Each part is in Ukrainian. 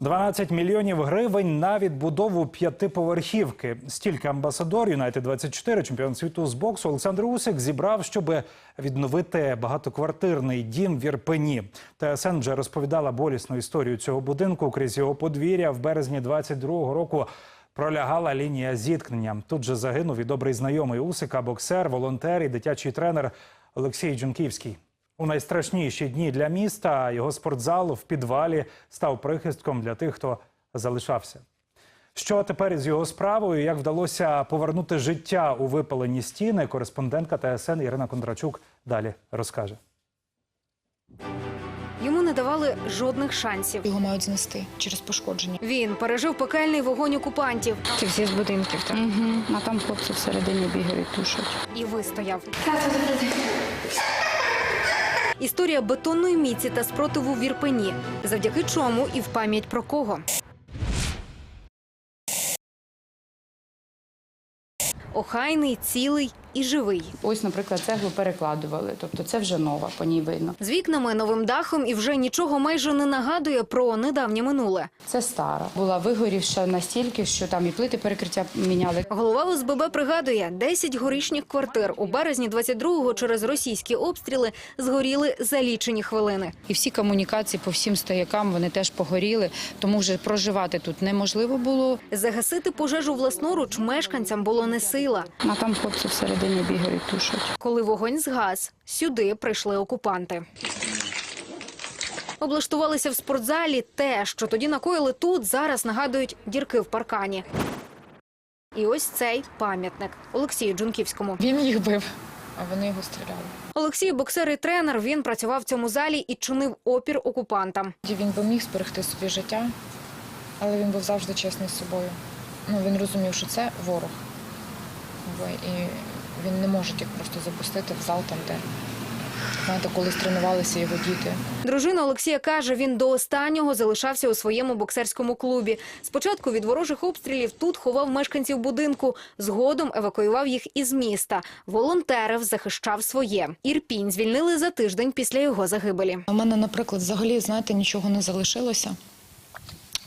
12 мільйонів гривень на відбудову п'ятиповерхівки. Стільки амбасадор Юнайтед 24 чемпіон світу з боксу Олександр Усик зібрав, щоб відновити багатоквартирний дім в Ірпені. ТСН вже розповідала болісну історію цього будинку. Крізь його подвір'я в березні 22-го року пролягала лінія зіткнення. Тут же загинув і добрий знайомий Усика, боксер, волонтер і дитячий тренер Олексій Джунківський. У найстрашніші дні для міста його спортзал в підвалі став прихистком для тих, хто залишався. Що тепер із його справою? Як вдалося повернути життя у випалені стіни? Кореспондентка ТСН Ірина Кондрачук далі розкаже. Йому не давали жодних шансів. Його мають знести через пошкодження. Він пережив пекельний вогонь окупантів Це всі з будинків. Так? Угу. А там хлопці всередині бігають, тушать. і вистояв. Історія бетонної міці та спротиву в Ірпені. Завдяки чому і в пам'ять про кого. Охайний, цілий і живий. Ось, наприклад, цеглу перекладували. Тобто це вже нова, по ній видно. З вікнами, новим дахом і вже нічого майже не нагадує про недавнє минуле. Це стара. Була вигорівша настільки, що там і плити перекриття міняли. Голова ОСББ пригадує, 10 горішніх квартир у березні 22-го через російські обстріли згоріли за лічені хвилини. І всі комунікації по всім стоякам вони теж погоріли, тому вже проживати тут неможливо було. Загасити пожежу власноруч мешканцям було не сила. А там хлопці всередині бігають, тушать. Коли вогонь згас, сюди прийшли окупанти. Облаштувалися в спортзалі. Те, що тоді накоїли тут, зараз нагадують дірки в паркані. І ось цей пам'ятник Олексію Джунківському. Він їх бив, а вони його стріляли. Олексій боксер і тренер. Він працював в цьому залі і чинив опір окупантам. Він би міг зберегти собі життя, але він був завжди чесний з собою. Ну, він розумів, що це ворог. Ви- І він не може їх просто запустити в зал там, де знаєте, колись тренувалися його діти. Дружина Олексія каже, він до останнього залишався у своєму боксерському клубі. Спочатку від ворожих обстрілів тут ховав мешканців будинку. Згодом евакуював їх із міста. Волонтерив, захищав своє. Ірпінь звільнили за тиждень після його загибелі. У мене, наприклад, взагалі, знаєте, нічого не залишилося,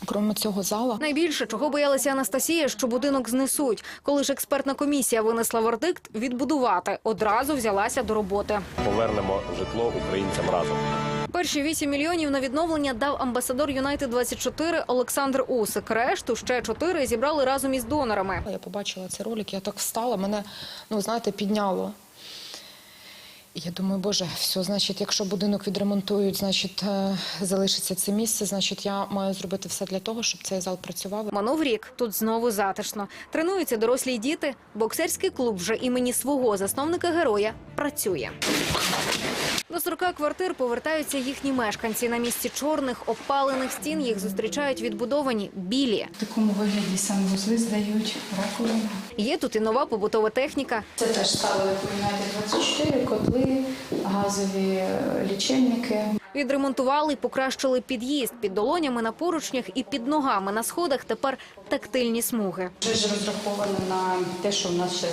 крім цього зала. Найбільше чого боялася Анастасія, що будинок знесуть. Коли ж експертна комісія винесла вердикт відбудувати, одразу взялася до роботи. повернемо житло українцям разом. Перші 8 мільйонів на відновлення дав амбасадор Юнайтед 24 Олександр Усик. Решту ще 4 зібрали разом із донорами. Я побачила цей ролик, я так встала, мене, ну знаєте, підняло. Я думаю, боже, все, значить, якщо будинок відремонтують, значить е, залишиться це місце, значить я маю зробити все для того, щоб цей зал працював. Минув рік. Тут знову затишно. Тренуються дорослі діти. Боксерський клуб вже імені свого засновника героя працює. До 40 квартир повертаються їхні мешканці. На місці чорних опалених стін їх зустрічають відбудовані білі. В такому вигляді санвузли здають, раковини. Є тут і нова побутова техніка. Це теж ставили по 24, котли, газові е, лічильники. Відремонтували й покращили під'їзд під долонями на поручнях і під ногами на сходах. Тепер тактильні смуги. Вже ж розраховано на те, що в нас ще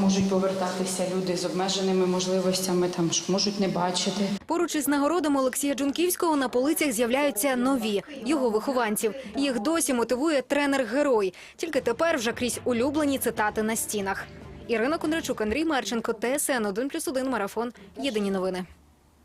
можуть повертатися люди з обмеженими можливостями, там можуть не бачити. Поруч із нагородами Олексія Джунківського на полицях з'являються нові його вихованців. Їх досі мотивує тренер-герой. Тільки тепер вже крізь улюблені цитати на стінах. Ірина Кондрачук, Андрій Марченко, ТСН 1+,1 Марафон. Єдині новини.